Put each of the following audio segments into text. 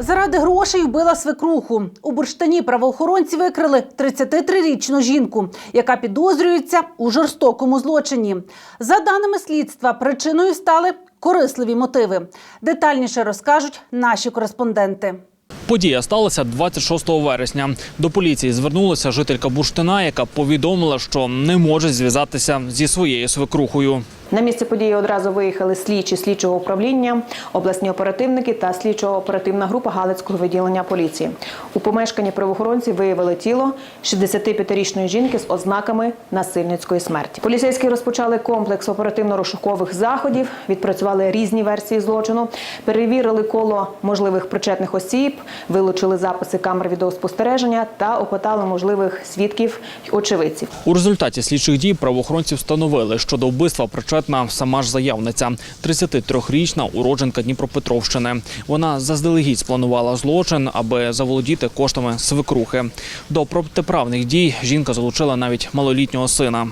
Заради грошей вбила свекруху. У бурштині правоохоронці викрили 33-річну жінку, яка підозрюється у жорстокому злочині. За даними слідства, причиною стали корисливі мотиви. Детальніше розкажуть наші кореспонденти. Подія сталася 26 вересня. До поліції звернулася жителька Бурштина, яка повідомила, що не може зв'язатися зі своєю свекрухою. На місце події одразу виїхали слідчі слідчого управління, обласні оперативники та слідчо-оперативна група Галицького відділення поліції. У помешканні правоохоронці виявили тіло 65-річної жінки з ознаками насильницької смерті. Поліцейські розпочали комплекс оперативно-розшукових заходів, відпрацювали різні версії злочину, перевірили коло можливих причетних осіб, вилучили записи камер відеоспостереження та опитали можливих свідків й очевидців. У результаті слідчих дій правоохоронці встановили, що до вбивства причетна сама ж заявниця, 33-річна уродженка Дніпропетровщини. Вона заздалегідь спланувала злочин, аби заволодіти коштами свекрухи. До протиправних дій жінка залучила навіть малолітнього сина.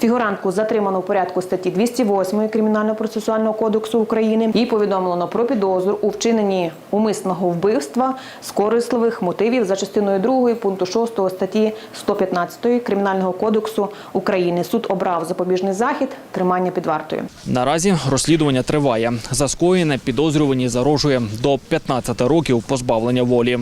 Фігурантку затримано в порядку статті 208 Кримінального процесуального кодексу України. Їй повідомлено про підозру у вчиненні умисного вбивства з корисливих мотивів за частиною 2 пункту 6 статті 115 Кримінального кодексу України. Суд обрав запобіжний захід тримання під вартою. Наразі розслідування триває. За скоєне підозрювані зарожує до 15 років позбавлення волі.